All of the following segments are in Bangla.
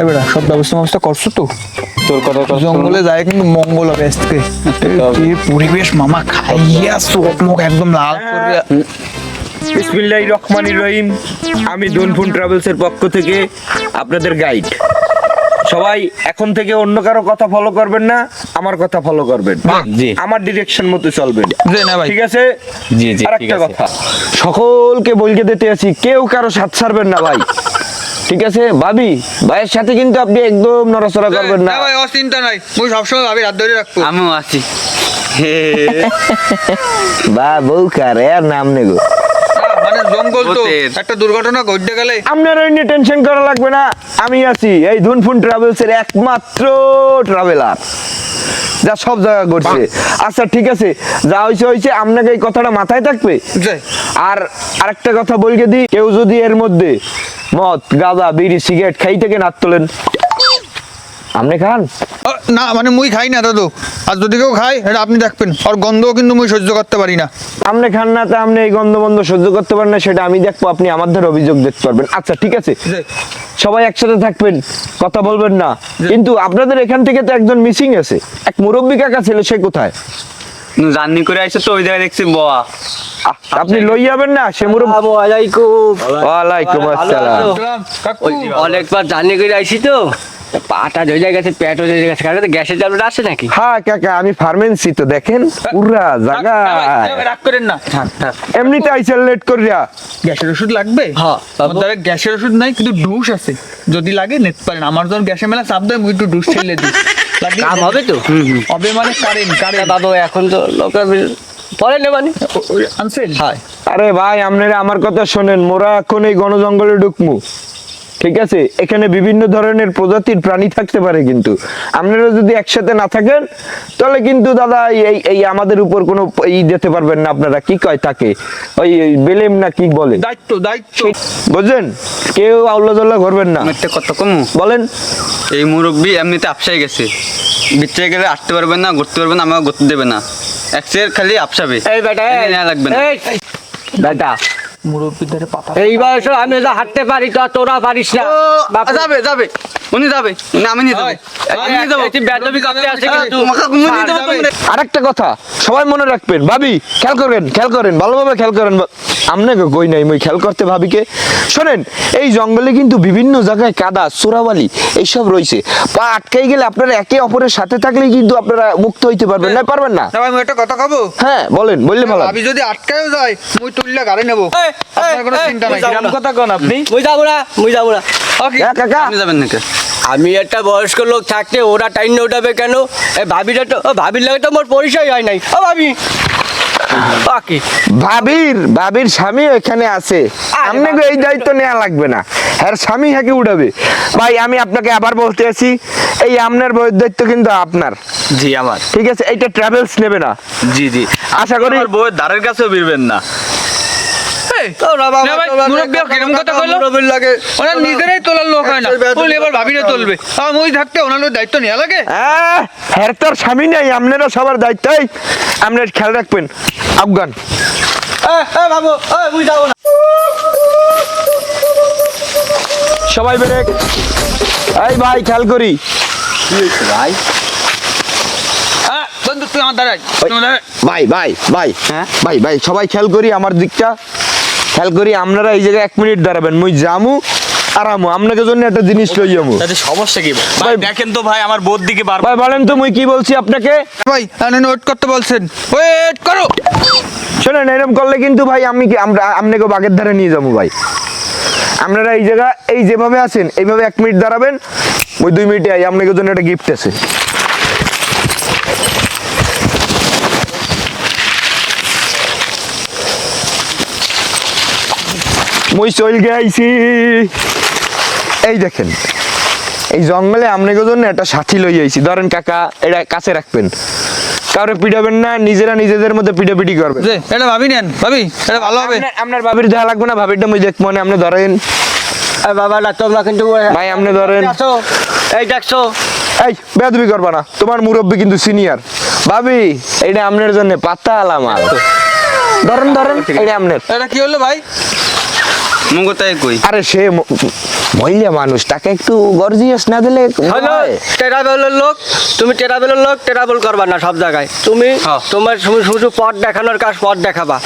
এবার সব ব্যবস্থা ব্যবস্থা করছ তো? তোর কথা জঙ্গলে যায় কিন্তু মঙ্গল হবে আজকে। পরিবেশ মামা খাইয়া চোখ মুখ একদম লাল করে বিসমিল্লাহির রহমানির রহিম। আমি দুনফুন ট্রাভেলসের পক্ষ থেকে আপনাদের গাইড। সবাই এখন থেকে অন্য কারও কথা ফলো করবেন না আমার কথা ফলো করবেন। আমার ডিরেকশন মতো চলবেন। না ভাই। ঠিক আছে? জি, জি, আর ঠিক একটা আছে। কথা। সকলকে বলকে দিতে আছি কেউ কারও সাথ ছাড়বেন না ভাই। ঠিক আছে? ভাবি ভাইয়ের সাথে কিন্তু আপনি একদম নড়াচড়া করবেন না। ভাই অচিন্তা নাই। মুই সবসময় ভাবি রাত ধরে রাখব। আমিও আছি। বা বউ কারে আর নাম নেগো। জঙ্গল তো একটা দুর্ঘটনা ঘটতে গেলে। আপনার ওই নিয়ে টেনশন করা লাগবে না। আমি আছি এই ধুনফুন ট্রাভেলস এর একমাত্র ট্রাভেলার যা সব জায়গা ঘুরছে আচ্ছা ঠিক আছে। যা হয়েছে হয়েছে আপনাকে এই কথাটা মাথায় থাকবে। আর আরেকটা কথা বলকে দিই কেউ যদি এর মধ্যে মদ গাঁজা বিড়ি সিগারেট খাই থেকে নাক তোলেন। আপনি খান না মানে মুই খাই না দাদু আর যদি কেউ খায় এটা আপনি দেখবেন আর গন্ধও কিন্তু মুই সহ্য করতে পারি না আপনি খান না তা আপনি এই গন্ধ বন্ধ সহ্য করতে পারেন না সেটা আমি দেখব আপনি আমার আমাদের অভিযোগ দেখতে পারবেন আচ্ছা ঠিক আছে সবাই একসাথে থাকবেন কথা বলবেন না কিন্তু আপনাদের এখান থেকে তো একজন মিসিং আছে এক মুরব্বী কাকা ছিল সে কোথায় জার্নি করে আইসো তো ওই জায়গায় দেখছি বোয়া আপনি লই যাবেন না সে মুরব্বী আলাইকুম ওয়ালাইকুম আসসালাম অনেকবার জার্নি করে আইছি তা পাটা ধরে গেছে পেট গেছে কারণ গ্যাসের আসে নাকি? হ্যাঁ কাকা আমি ফার্মেন্সি তো দেখেন পুরা জায়গা। রাগ করেন না। এমনিতে আইসেল লেট করিয়া। গ্যাসের ওষুধ লাগবে? হ্যাঁ। গ্যাসের ওষুধ নাই কিন্তু ডুস আছে। যদি লাগে নিতে পারেন। আমার যখন গ্যাসে মেলা চাপ দেয় মুই একটু ডুস ছেলে দিই। কাম হবে তো? হবে মানে কারেন্ট বাবু এখন তো লোকের পরে নেবানি আনছেন? হয়। আরে ভাই আপনারা আমার কথা শোনেন মোরা এখন এই গণজঙ্গলে ঢুকমু। ঠিক আছে? এখানে বিভিন্ন ধরনের প্রজাতির প্রাণী থাকতে পারে কিন্তু। আপনারা যদি একসাথে না থাকেন তাহলে কিন্তু দাদা এই- এই আমাদের উপর কোনো ই দিতে পারবেন না আপনারা। কি কয় তাকে? ওই বেলেম না কি বলে? দায়িত্ব দায়িত্ব। বুঝলেন? কেউ আউলা জল্লা করবেন না। একটা কথা কমু। বলেন। এই মুরব্বী এমনিতে আপসাই গেছে। বিচ্ছে গেলে আসতে পারবে না ঘুরতে পারবে না আমাকে ঘুরতে দেবে না। এক খালি আপসাবে এই বেটা লাগবে না। এই। বেটা মুরব্বীর পাতা এই বয়সে আমি যা হাঁটতে পারি তো তোরা পারিস না। যাবে যাবে। উনি যাবে। আমি নিয়ে যাব। নিয়ে যাব। বেদবি করতে আসে কিন্তু। তোমাকে আমি নিয়ে যাব। তোমরা। আরেকটা কথা সবাই মনে রাখবেন। ভাবি খেয়াল করেন খেয়াল করেন ভালোভাবে খেয়াল করেন। আপনাকে কই নাই মই খেয়াল করতে ভাবিকে শোনেন এই জঙ্গলে কিন্তু বিভিন্ন জায়গায় কাদা চোরাবালি এইসব রয়েছে। পা আটকাই গেলে আপনারা একে অপরের সাথে থাকলেই কিন্তু আপনারা মুক্ত হইতে পারবেন না পারবেন না? না ভাই আমি একটা কথা কব? হ্যাঁ বলেন বললে ভালো। আমি যদি আটকায়ও যাই মুই তুললে গাড়ি নেব। আপনার কোনো চিন্তা নাই। কথা কন আপনি। মুই যাব না মুই যাব না। ওকে হ্যাঁ কাকা আপনি যাবেন নাকি? আমি একটা বয়স্ক লোক থাকতে ওরা টাইম উঠাবে কেন? এই ভাবিটা তো ভাবির লাগে তো মোর পরিচয় হয় নাই। ও ভাবি ভাবির ভাবির স্বামী এখানে আছে। আপনাকে এই দায়িত্ব নেওয়া লাগবে না। হ্যাঁ স্বামী হ্যাকে উঠাবে। ভাই আমি আপনাকে আবার বলতে আছি এই আপনার বইয়ের দায়িত্ব কিন্তু আপনার। জি আমার। ঠিক আছে? এইটা ট্রাভেলস নেবে না। জি জি। আশা করি আমার বউয়ের দ্বারের কাছেও বিরবেন না। নিজেরাই তোলার লোক হয় না। একটা বেয়াদবি। বলে এবার কথা তুলবে। আর থাকতে ওনার দায়িত্ব নেওয়া লাগে? আহ, তোর স্বামী নেই আপনারা সবার দায়িত্ব এই, আপনার খেয়াল রাখবেন আফগান। এ, এ বাবু এ যাব না। সবাই ব্রেক এই ভাই খেয়াল করি। ভাই? বন্ধু তুই আমার দাঁড়াই তুই আমার দাঁড়াই। ভাই ভাই ভাই। হ্যাঁ? ভাই ভাই সবাই খেয়াল করি আমার দিকটা। খেয়াল করি আপনারা এই জায়গায় এক মিনিট দাঁড়াবেন মুই জামু আরামু আপনাকে জন্য একটা জিনিস লই যাব তাতে সমস্যা কি? ভাই দেখেন তো ভাই আমার বোর দিকে বার ভাই বলেন তো মুই কি বলছি আপনাকে? ভাই ওয়েট করতে বলছেন। ওয়েট করো। শোনেন এরকম করলে কিন্তু ভাই আমি কি আমরা আপনাকে বাগের ধারে নিয়ে যাব ভাই। আপনারা এই জায়গা এই যেভাবে আছেন এইভাবে এক মিনিট দাঁড়াবেন ওই দুই মিনিটে আই আপনাকে জন্য একটা গিফট আছে। মুই চল গেছি এই দেখেন এই জঙ্গলে আপনাকে জন্য একটা সাথী লই আইছি। ধরেন কাকা এটা কাছে রাখবেন। কাউরে পিটাবেন না নিজেরা নিজেদের মধ্যে পিটাপিটি করবেন। যে এটা ভাবি নেন ভাবি এটা ভালো হবে। আপনার- ভাবির দেখা লাগবে না ভাবিরটা মুই দেখ মনে আপনি ধরেন। বাবা না তোমরা কিন্তু ভাই, আপনি ধরেন। আসো এই দেখছ। এই বেদবি করবা না। তোমার মুরব্বী কিন্তু সিনিয়র। ভাবি এটা আপনার জন্য পাতা আলাম ধরেন ধরেন এটা আপনার। এটা কি হলো ভাই? কই? আরে সে মহিলা মানুষ তাকে একটু গর্জিয়াস না দিলে হ্যালো হয়? টেরাবেলের লোক তুমি টেরাবেলের লোক টেরাবল করবা না সব জায়গায়। তুমি। তোমার শুধু শুধু পথ দেখানোর কাজ পথ দেখাবা।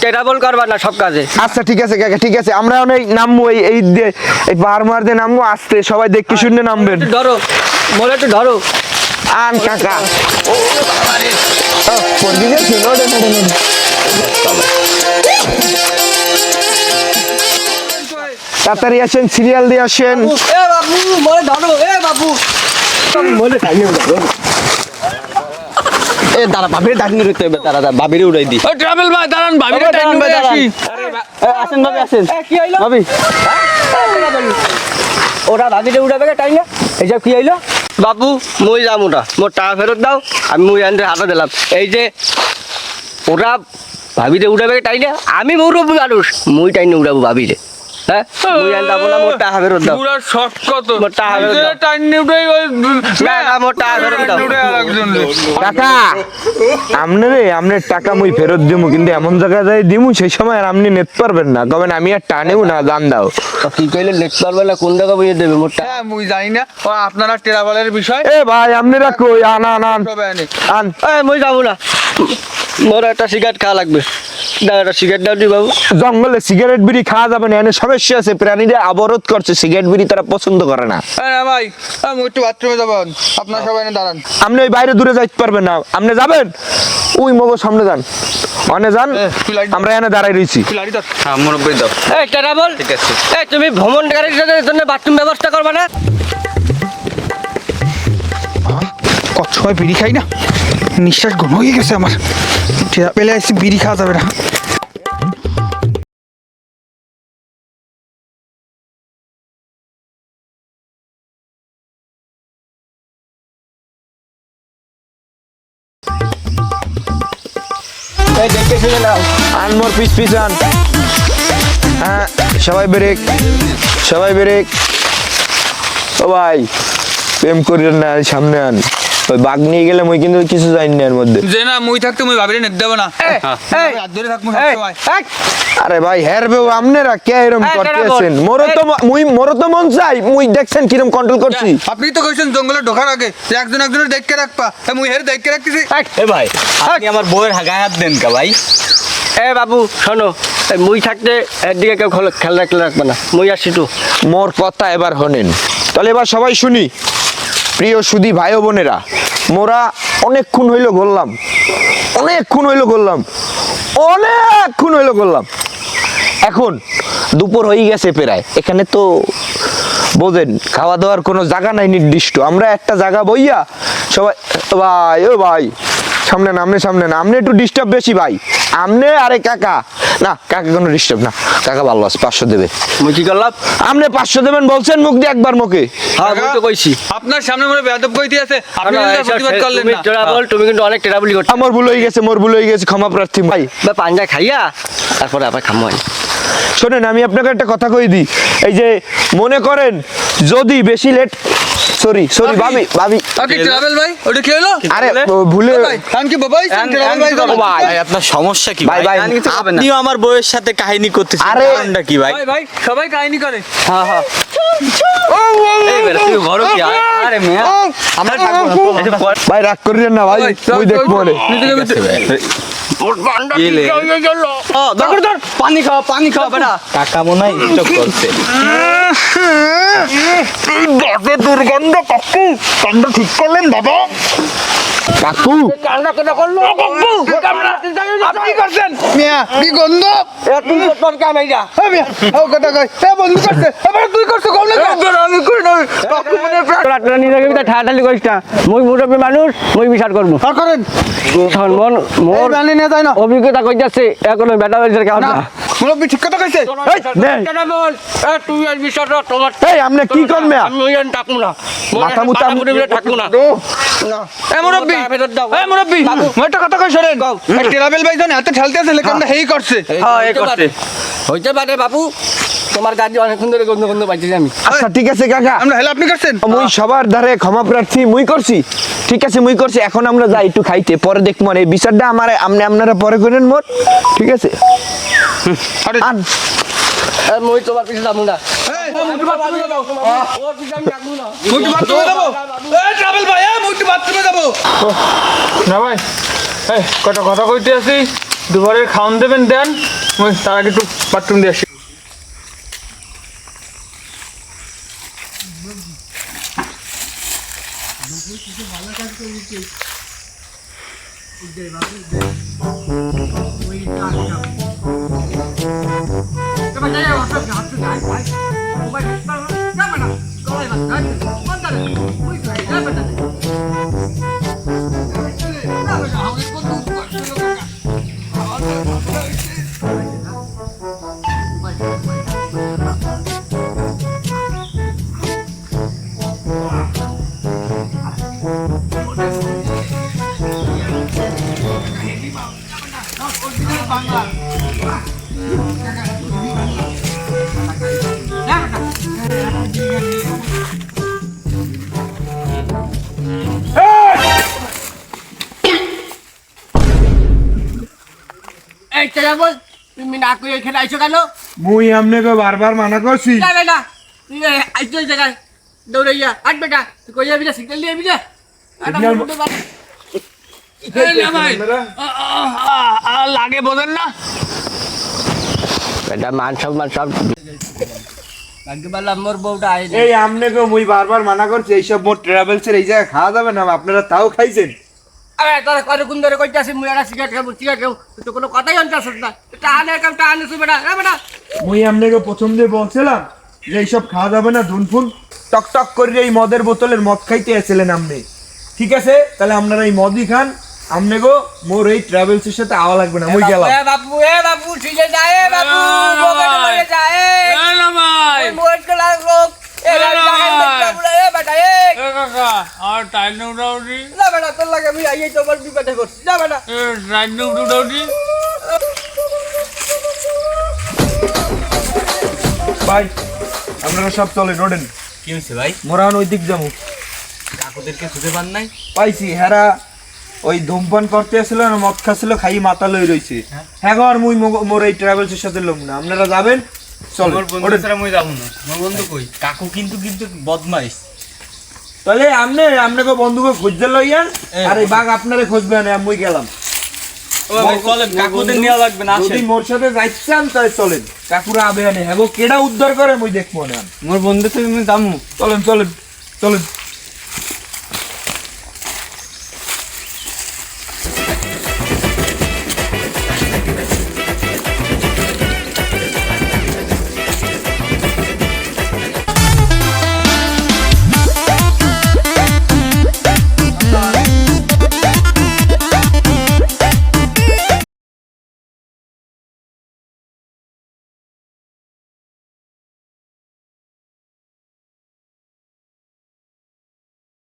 টেরাবল করবা না সব কাজে। আচ্ছা ঠিক আছে কাকা ঠিক আছে আমরা অনেক নামবো এই এই দিয়ে- এই পাহাড় মার দিয়ে নামবো আসতে সবাই দেখতে শুনে নামবেন। ধরো মোলে একটু ধরো। আন কাকা। ও, তাড়াতাড়ি আসেন সিরিয়াল দিয়ে আসেন। এ বাবু মোলে ধরো এ বাবু। মোলে টাইমে ধরো এ দাঁড়া ভাবিরে ডাকনি রইতে হবে দাঁড়া দাঁড়া ভাবিরে উড়াই দি। ট্রাভেল ভাই দাঁড়ান ভাবি দাঁড়ান, ভাই, আসি। আসেন ভাবি আসেন। কি হইল? ভাবি। ওরা ভাবিতে উঠাবে কে টাইম না? এইসব কি হইল? বাবু মুই যাম ওটা মোর টাকা ফেরত দাও আমি মুই আনতে হাতে দিলাম। এই যে ওরা ভাবিতে উঠাবে টাই না? আমি মুরব্বী মানুষ মুই টাইম উঠাবো ভাবিরে। হ্যাঁ? টাকা মুই ফেরত দিমু কিন্তু এমন জায়গায় যাই দিমু সেই সময় আর আপনি নেট পারবেন না। কবেন আমি আর টানেও না দান দাও। কি কইলে নেক্সট পারবে না কোন জায়গা বুঝে দেবে মোর টাকা? হ্যাঁ মুই জানি না। ও আপনারা ট্রাভেলের বিষয়? এ ভাই আপনারা কই আন আন আন। আন। এই মুই যাব না। মোর একটা সিগারেট খাওয়া লাগবে। একটা সিগারেট দাও বাবু। জঙ্গলে সিগারেট বিড়ি খাওয়া যাবে না এনে সমস্যা আছে প্রাণীরা অবরোধ করছে সিগারেট বিড়ি তারা পছন্দ করে না। ভাই আমি একটু বাথরুমে যাব আপনারা সবাই দাঁড়ান। আপনি ওই বাইরে দূরে যাইতে পারবেন না। আপনি যাবেন? ওই মগো সামনে যান। অনে যান। আমরা এনে দাঁড়াই রয়েছি হ্যাঁ মুরব্বি দাও। এই ট্রাভেল ঠিক আছে। এই তুমি ভ্রমণকারীর জন্য বাথরুম ব্যবস্থা করবে না? কত সময় বিড়ি খাই না? নিঃশ্বাস ঘন হয়ে গেছে আমার। ট্রাভেলে এসে বিড়ি খাওয়া যাবে না। হ্যাঁ সবাই ব্রেক সবাই ব্রেক ও প্রেম করিলেন না, সামনে আন। ওই বাঘ নিয়ে গেলে মুই কিন্তু কিছু জানি না এর মধ্যে। যে না মুই থাকতে মুই ভাবিরে নেট দেবো না। ধরে এই, সবসময় আরে ভাই হের বেউ আমনেরা কে এই, করতেছেন? মোরও তো মুই মোরও তো মন চাই মুই দেখছেন কিরম কন্ট্রোল করছি। আপনি তো কইছেন জঙ্গলে ঢোকার আগে যে একজন একজনের দেখকে রাখবা। এ মুই হের দেখকে রাখতেছি। এ ভাই আপনি আমার বউয়ের গায়ে হাত দেন কা ভাই? এ বাবু শোনো মুই থাকতে একদিকে কেউ খেলা খেলা রাখলে রাখবে না। মুই আসছি তো। মোর কথা এবার হনেন তাহলে এবার সবাই শুনি। প্রিয় সুদি ভাই বোনেরা, মোরা অনেকক্ষণ হইল বললাম অনেকক্ষণ হইল করলাম। অনেকক্ষণ হইল করলাম। এখন দুপুর হয়ে গেছে প্রায়। এখানে তো বোঝেন খাওয়া দাওয়ার কোনো জায়গা নাই নির্দিষ্ট। আমরা একটা জায়গা বইয়া সবাই, ভাই, ও ভাই সামনে না আমনে সামনে না আমনে একটু ডিস্টার্ব বেশি ভাই। আমনে আরে কাকা। না কাকা কোনো ডিস্টার্ব না। কাকা ভালো আছে পাঁচশো দেবে। মুই কি করলাম? আপনি পাঁচশো দেবেন বলছেন মুখ দিয়ে একবার মুখে। হ্যাঁ তো কইছি। আপনার সামনে মনে বেয়াদব কইতে আছে। আপনি প্রতিবাদ করলেন তুমি না। ট্রাভেল তুমি কিন্তু অনেক আমার ভুল হয়ে গেছে মোর ভুল হয়ে গেছে ক্ষমা প্রার্থী ভাই। বা পাঞ্জা খাইয়া তারপরে আবার খামো শোনেন আমি আপনাকে একটা কথা কই দিই। এই যে মনে করেন যদি বেশি লেট সরি সরি ভাবি ভাবি ওকে ট্রাভেল ভাই ওটা কি হলো আরে ভুলে ভাই আমি কি বাবাই ট্রাভেল ভাই ভাই আপনার সমস্যা কি ভাই, ভাই? ভাই, আর কিছু হবে না। আপনিও আমার বউয়ের সাথে কাহিনী করতেছেন আরে- কারণটা কি ভাই? ভাই সবাই কাহিনী করে। হ্যাঁ হ্যাঁ। ভাই রাগ করিলেন না ভাই। ভাই, তুই দেখব পানি খাওয়া পানি খাওয়া বেটা। কাকা মনে হয় স্টক করছে। দুর্গন্ধ কাকু। কাণ্ড ঠিক করলেন বাবা। কাকু। আপনি করছেন? মিয়া কি গন্ধ? তুমি তোর কাম এইটা এ মিয়া ও কথা কই এ বন্ধু করছে। এবার তুই করছ কম না আমি কই না কাকু মনে প্রাণ তোরা তোরা নিজেকে ঠাটালি করিস না। মুই মুরব্বী মানুষ মুই বিচার করব। আর করেন। তখন মোর বানি নিয়ে যায় না। অভিজ্ঞতা কইতাছে এখন বেটা না না। মুরব্বি ঠিক কথা কইছে? এই, নে। তুই আর বিচার তোমার এই আপনি কি করবে আমি ওই আর থাকব না। মাথা মুথা- থাকব না। এ মুরব্বি। এ মুরব্বি। মই একটা কথা কই শুনেন? এই ট্রাভেল ভাই জানে এত ঠেলতে আছে লেখন হেই করছে। হ্যাঁ এই করছে হইতে পারে বাবু। তোমার গাড়ি অনেকক্ষণ ধরে গন্ধ গন্ধ পাইতেছি আমি। আচ্ছা ঠিক আছে কাকা। আমরা হেলা আপনি করছেন? মুই সবার ধারে ক্ষমা প্রার্থী মুই করছি। ঠিক আছে মুই করছি এখন আমরা যাই একটু খাইতে পরে দেখব এই বিচারটা আমার আপনি আপনারা পরে করেন মোর ঠিক আছে? এ, তোমার পিছনে যাব না। না। ভাই কটা কথা কইতে আছি? দুবারের খাওয়ান দেবেন দেন। মই তার আগে একটু বাথরুম দিয়ে আসি। Good day, Bobby. এই চেলা বল তুমি না কই এখানে আইছো কেন? মুই আপনাকে বারবার মানা করছি না বেটা তুই আইছো এই জায়গায় দৌড়ে যা আট বেটা তুই কই যাবি না সিগন্যাল দিয়ে যাবি যা। লাগে বোঝেন না। বেটা মান সম্মান সব এই আপনাকে মুই বারবার মানা করছি এইসব মোট ট্রাভেলস এর এই জায়গায় খাওয়া যাবে না আপনারা তাও খাইছেন। আরে তোর কতক্ষণ ধরে মুই একটা সিগারেট খাব সিগারেট খাব তো কোনো কথাই না। টানে কাম টানে বেটা। মুই আপনাকে প্রথম দিয়ে বলছিলাম যে এইসব খাওয়া যাবে না ধুনফুন টক টক করে এই মদের বোতলের মদ খাইতে এসেছিলেন আপনি ঠিক আছে তাহলে আপনারা এই মদই খান আপনাকে মোর এই ট্রাভেলস এর সাথে আওয়া লাগবে না মুই গেলাম। এ বাপু এ বাপু ঠিক আছে যা এ বাপু বগড়ে মরে যা এ। না ভাই মোর কে লাগল এ লাগল এ বেটা এ। কাকা আর টাইম উঠাউটি না বেটা তোর লাগে আমি আইয়ে তোমার বিপদে করছি যা বেটা। এ টাইম উঠাউটি ভাই আপনারা সব চলে রোডেন। কি হয়েছে ভাই? মোরা ওই দিক যাব। কাকুদেরকে খুঁজে পান নাই? পাইছি হেরা ওই ধূমপান করতে আসছিল না মদ খাচ্ছিল খাই মাথা লই রইছে হ্যাঁ। গো, আর মুই মোর এই ট্রাভেলস এর সাথে লোক না। আপনারা যাবেন? চলো বন্ধু ছাড়া মই যাব না। আমার বন্ধু কই? কাকু কিন্তু কিন্তু বদমাইশ। তাহলে আপনি আপনাকে বন্ধুকে খুঁজতে লইয়ান আর এই বাঘ আপনারে খুঁজবে না মুই গেলাম। মোর সাথে যাইছেন তাহলে চলেন। কাকুরা আবে আনে। হ্যাঁ গো, কেডা উদ্ধার করে মুই দেখব না। মোর বন্ধু তুমি যামু। চলেন চলেন চলেন।